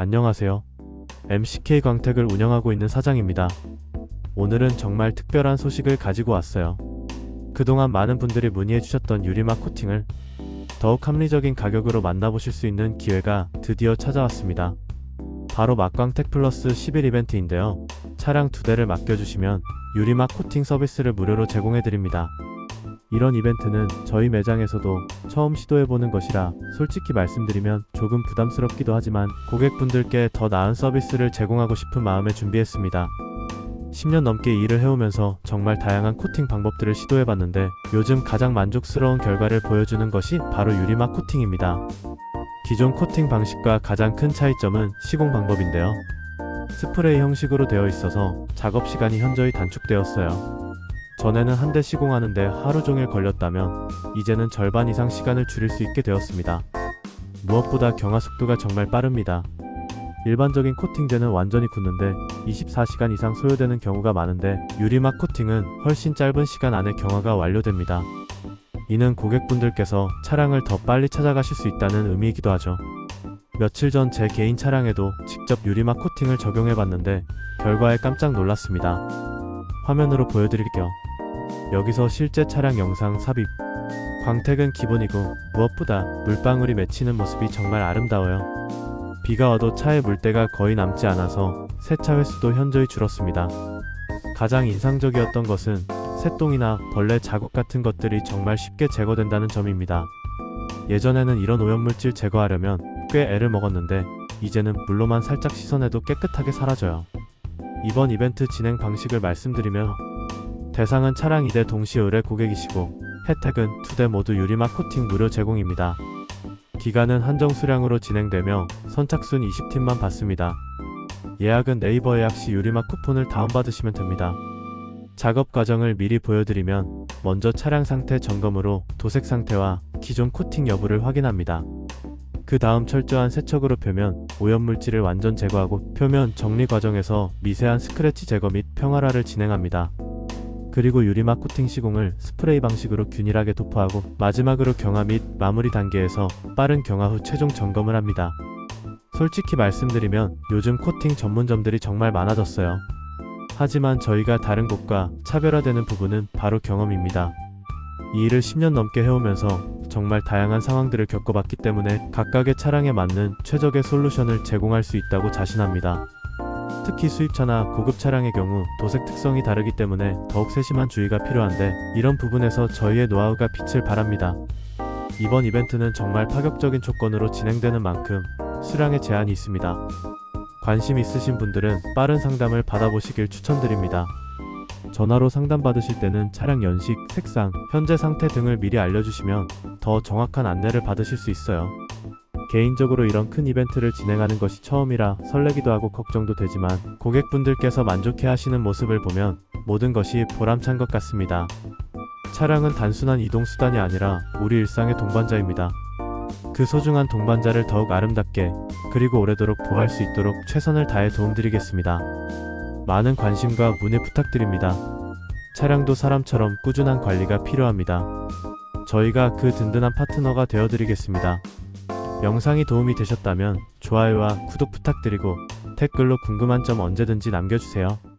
안녕하세요. MCK 광택을 운영하고 있는 사장입니다. 오늘은 정말 특별한 소식을 가지고 왔어요. 그동안 많은 분들이 문의해 주셨던 유리막 코팅을 더욱 합리적인 가격으로 만나보실 수 있는 기회가 드디어 찾아왔습니다. 바로 막광택 플러스 10일 이벤트인데요. 차량 두 대를 맡겨주시면 유리막 코팅 서비스를 무료로 제공해드립니다. 이런 이벤트는 저희 매장에서도 처음 시도해보는 것이라 솔직히 말씀드리면 조금 부담스럽기도 하지만 고객분들께 더 나은 서비스를 제공하고 싶은 마음에 준비했습니다. 10년 넘게 일을 해오면서 정말 다양한 코팅 방법들을 시도해봤는데 요즘 가장 만족스러운 결과를 보여주는 것이 바로 유리막 코팅입니다. 기존 코팅 방식과 가장 큰 차이점은 시공 방법인데요. 스프레이 형식으로 되어 있어서 작업 시간이 현저히 단축되었어요. 전에는 한 대 시공하는데 하루 종일 걸렸다면 이제는 절반 이상 시간을 줄일 수 있게 되었습니다. 무엇보다 경화 속도가 정말 빠릅니다. 일반적인 코팅제는 완전히 굳는데 24시간 이상 소요되는 경우가 많은데 유리막 코팅은 훨씬 짧은 시간 안에 경화가 완료됩니다. 이는 고객분들께서 차량을 더 빨리 찾아가실 수 있다는 의미이기도 하죠. 며칠 전 제 개인 차량에도 직접 유리막 코팅을 적용해봤는데 결과에 깜짝 놀랐습니다. 화면으로 보여드릴게요. 여기서 실제 차량 영상 삽입. 광택은 기본이고 무엇보다 물방울이 맺히는 모습이 정말 아름다워요. 비가 와도 차에 물때가 거의 남지 않아서 세차 횟수도 현저히 줄었습니다. 가장 인상적이었던 것은 새똥이나 벌레 자국 같은 것들이 정말 쉽게 제거된다는 점입니다. 예전에는 이런 오염물질 제거하려면 꽤 애를 먹었는데 이제는 물로만 살짝 씻어내도 깨끗하게 사라져요. 이번 이벤트 진행 방식을 말씀드리며 대상은 차량 2대 동시 의뢰 고객이시고 혜택은 두대 모두 유리막 코팅 무료 제공입니다. 기간은 한정 수량으로 진행되며 선착순 20팀만 받습니다. 예약은 네이버 예약 시 유리막 쿠폰을 다운받으시면 됩니다. 작업 과정을 미리 보여드리면 먼저 차량 상태 점검으로 도색 상태와 기존 코팅 여부를 확인합니다. 그 다음 철저한 세척으로 표면 오염물질을 완전 제거하고 표면 정리 과정에서 미세한 스크래치 제거 및 평활화를 진행합니다. 그리고 유리막 코팅 시공을 스프레이 방식으로 균일하게 도포하고 마지막으로 경화 및 마무리 단계에서 빠른 경화 후 최종 점검을 합니다. 솔직히 말씀드리면 요즘 코팅 전문점들이 정말 많아졌어요. 하지만 저희가 다른 곳과 차별화되는 부분은 바로 경험입니다. 이 일을 10년 넘게 해오면서 정말 다양한 상황들을 겪어봤기 때문에 각각의 차량에 맞는 최적의 솔루션을 제공할 수 있다고 자신합니다. 특히 수입차나 고급 차량의 경우 도색 특성이 다르기 때문에 더욱 세심한 주의가 필요한데 이런 부분에서 저희의 노하우가 빛을 발합니다. 이번 이벤트는 정말 파격적인 조건으로 진행되는 만큼 수량에 제한이 있습니다. 관심 있으신 분들은 빠른 상담을 받아보시길 추천드립니다. 전화로 상담받으실 때는 차량 연식, 색상, 현재 상태 등을 미리 알려주시면 더 정확한 안내를 받으실 수 있어요. 개인적으로 이런 큰 이벤트를 진행하는 것이 처음이라 설레기도 하고 걱정도 되지만 고객분들께서 만족해 하시는 모습을 보면 모든 것이 보람찬 것 같습니다. 차량은 단순한 이동수단이 아니라 우리 일상의 동반자입니다. 그 소중한 동반자를 더욱 아름답게 그리고 오래도록 보호할 수 있도록 최선을 다해 도움드리겠습니다. 많은 관심과 문의 부탁드립니다. 차량도 사람처럼 꾸준한 관리가 필요합니다. 저희가 그 든든한 파트너가 되어드리겠습니다. 영상이 도움이 되셨다면 좋아요와 구독 부탁드리고 댓글로 궁금한 점 언제든지 남겨주세요.